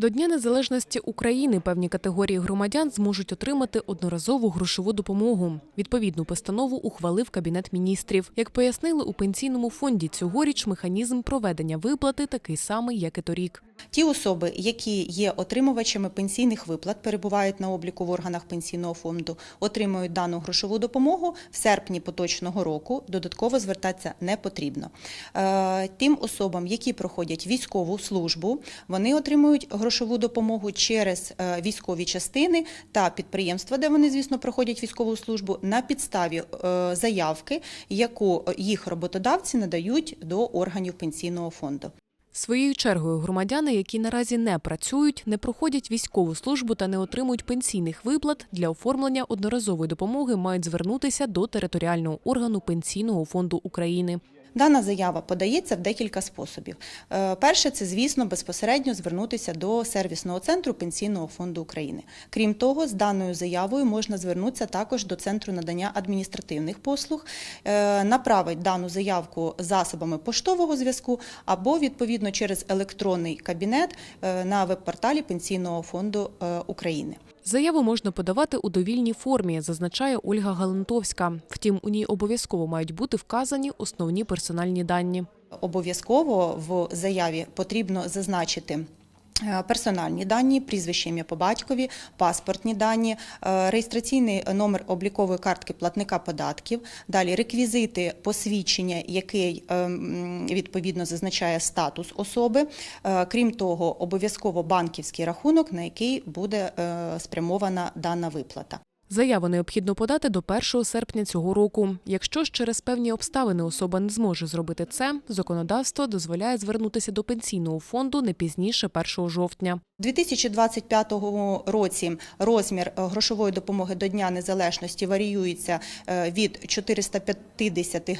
До Дня Незалежності України певні категорії громадян зможуть отримати одноразову грошову допомогу. Відповідну постанову ухвалив Кабінет міністрів. Як пояснили у пенсійному фонді, цьогоріч механізм проведення виплати такий самий, як і торік. Ті особи, які є отримувачами пенсійних виплат, перебувають на обліку в органах пенсійного фонду, отримують дану грошову допомогу в серпні поточного року. Додатково звертатися не потрібно. Е, Тим особам, які проходять військову службу, вони отримують грошову допомогу через е, військові частини та підприємства, де вони, звісно, проходять військову службу на підставі е, заявки, яку їх роботодавці надають до органів пенсійного фонду. Своєю чергою громадяни, які наразі не працюють, не проходять військову службу та не отримують пенсійних виплат для оформлення одноразової допомоги, мають звернутися до територіального органу пенсійного фонду України. Дана заява подається в декілька способів. Е, Перше, це, звісно, безпосередньо звернутися до сервісного центру Пенсійного фонду України. Крім того, з даною заявою можна звернутися також до центру надання адміністративних послуг, е, направити дану заявку засобами поштового зв'язку або відповідно через електронний кабінет е, на веб-порталі Пенсійного фонду України. Заяву можна подавати у довільній формі, зазначає Ольга Галантовська. Втім, у ній обов'язково мають бути вказані основні персональні дані. Обов'язково в заяві потрібно зазначити. Е, Персональні дані, прізвище ім'я по батькові, паспортні дані, е, реєстраційний номер облікової картки платника податків, далі реквізити посвідчення, який е, відповідно зазначає статус особи. Е, Крім того, обов'язково банківський рахунок, на який буде спрямована дана виплата. Заяву необхідно подати до 1 серпня цього року. Якщо ж через певні обставини особа не зможе зробити це, законодавство дозволяє звернутися до пенсійного фонду не пізніше 1 жовтня. У 2025 році розмір е, грошової допомоги до Дня Незалежності варіюється е, від 450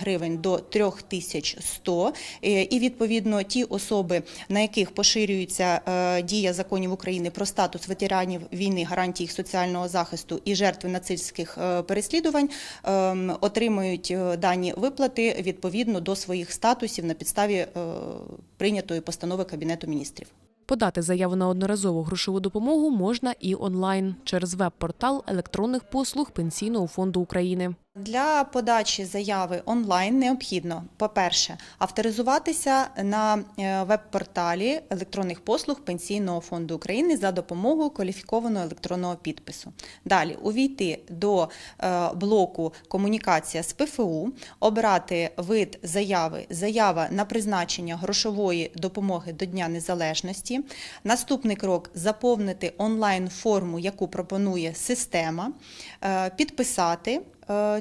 гривень до 3100. Е, І відповідно ті особи, на яких поширюється е, дія законів України про статус ветеранів війни, гарантії їх соціального захисту і жертви нацистських е, переслідувань, ем, отримують дані виплати відповідно до своїх статусів на підставі прийнятої постанови Кабінету міністрів. Подати заяву на одноразову грошову допомогу можна і онлайн через веб-портал електронних послуг Пенсійного фонду України. Для подачі заяви онлайн необхідно, по-перше, авторизуватися на е, веб-порталі електронних послуг Пенсійного фонду України за допомогою кваліфікованого електронного підпису. Далі увійти до е, блоку Комунікація з ПФУ, обрати вид заяви, заява на призначення грошової допомоги до Дня Незалежності. Наступний крок заповнити онлайн-форму, яку пропонує система, е, підписати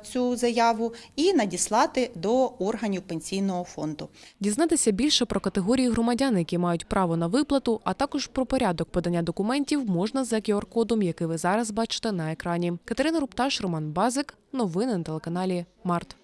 цю заяву і надіслати до органів пенсійного фонду. Дізнатися більше про категорії громадян, які мають право на виплату, а також про порядок подання документів можна за QR-кодом, який ви зараз бачите на екрані. Катерина Рупташ, Роман Базик. Новини на телеканалі Март.